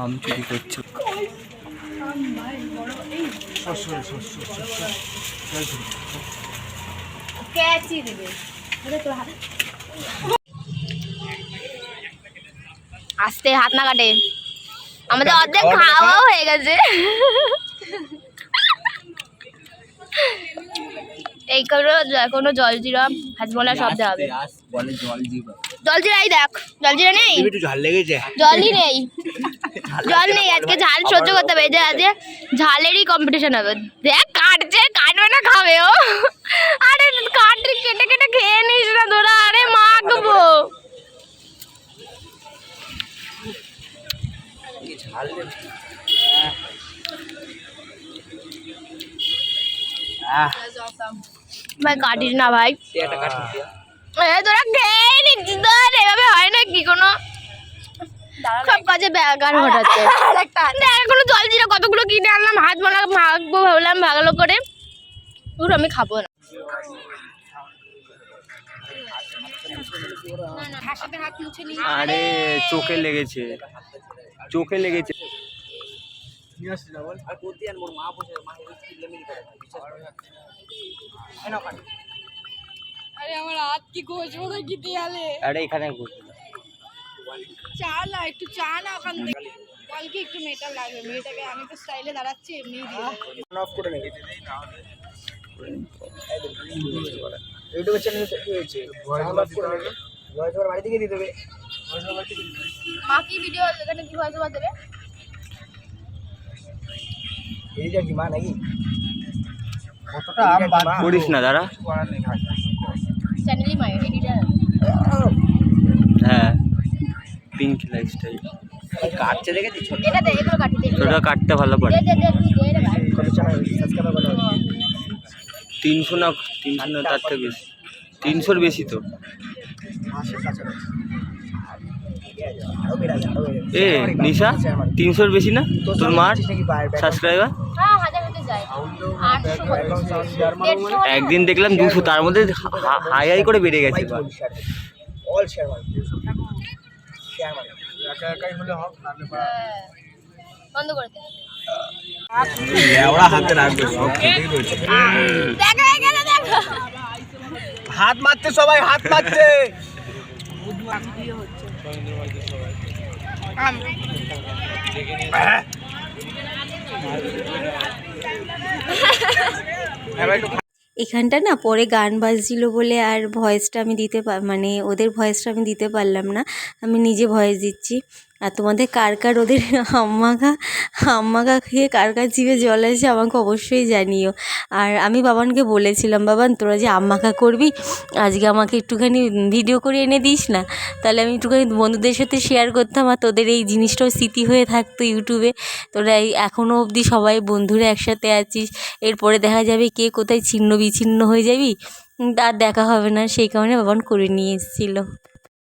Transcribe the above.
আম চুরি করছ আস্তে হাত না কাটে। আমাদের অর্ধেক খাওয়াও হয়ে গেছে। এই কোনো কোনো জলজিরা হাজমলা সব দেওয়া হবে। জলজিরাই দেখ জলজিরা নেই? ঝাল লেগেছে। জলই নেই। জল নেই আজকে ঝাল সহ্য করতে হবে। যে আজকে ঝালেরই কম্পিটিশন হবে। দেখ কাটছে কাটবে না খাবে ও। আরে কাটে কেটে কেটে খেয়ে নিস না তোরা। আরে মাখবো। ঝাল আহ। ভাই কাটিস না ভাই। তোরা খেয়ে নিচ্ছিস ধর এভাবে হয় না কি কোনো? সব কাজে ব্যাঘাত ঘটাচ্ছে। দেখ এখনও জল কতগুলো কিনে আনলাম হাত মালা মাখবো ভাবলাম ভালো করে। ওর আমি খাব না। আরে চোখে লেগেছে। চোখে লেগেছে। নিয়ে আসছি বল? আর করতে মোর মা বসে মা আরে আমার হাত কি ঘষবো নাকি দেয়ালে? আরে এখানে ঘুরছে চা না একটু চা না ওখান থেকে। কালকে একটু মেয়েটা লাগবে মেয়েটাকে আমি তো স্টাইলে দাঁড়াচ্ছি এমনি অফ করে নেই ইউটিউবের চ্যানেলে কি হয়েছে? নেবে। ভয়েস ওভার বাড়ি থেকে দিয়ে দেবে। দিয়ে মা কি ভিডিও এখানে কি ভয়েস ওভার দেবে? এদিকে কি মা নাকি? কতটা আম বাদ করিস না দাঁড়া। হ্যাঁ পিঙ্ক লাইফস্টাইল কাটছে দেখেছি ছোট। এটা দে এগুলো কাটি দে। ছোট কাটতে ভালো পড়ে দে দে দে তুই দে রে ভাই। কত চ্যানেল সাবস্ক্রাইবার কত তিনশো না তিনশো না তার থেকে বেশি। তিনশোর বেশি তো। এ নিশা তিনশোর বেশি না? তোর মার সাবস্ক্রাইবার যায়। হলে একদিন দেখলাম দুশো তার মধ্যে হাই হাই করে বেড়ে গেছে। All share market share market একা একাই হলে হবে হ্যাঁ। বন্ধ করে দে। হাতে রাখবে সব মারছে সবাই হাত মারছে এখানটা না পরে গান বাজছিল বলে আর ভয়েসটা আমি দিতে মানে ওদের ভয়েসটা আমি দিতে পারলাম না। আমি নিজে ভয়েস দিচ্ছি। আর তোমাদের কার কার ওদের হাম্মাখা হাম্মাখা খেয়ে কার কার জিভে জল আছে আমাকে অবশ্যই জানিও। আর আমি বাবানকে বলেছিলাম, বাবান, তোরা যে আম্মাখা করবি, আজকে আমাকে একটুখানি ভিডিও করে এনে দিস না? তাহলে আমি একটুখানি বন্ধুদের সাথে শেয়ার করতাম আর তোদের এই জিনিসটাও স্মৃতি হয়ে থাকতো ইউটিউবে তোরা এই এখনও অবধি সবাই বন্ধুরা একসাথে আছিস, এরপরে দেখা যাবে কে কোথায় ছিন্ন বিচ্ছিন্ন হয়ে যাবি। আর দেখা হবে না, সেই কারণে বাবান করে নিয়ে এসেছিল।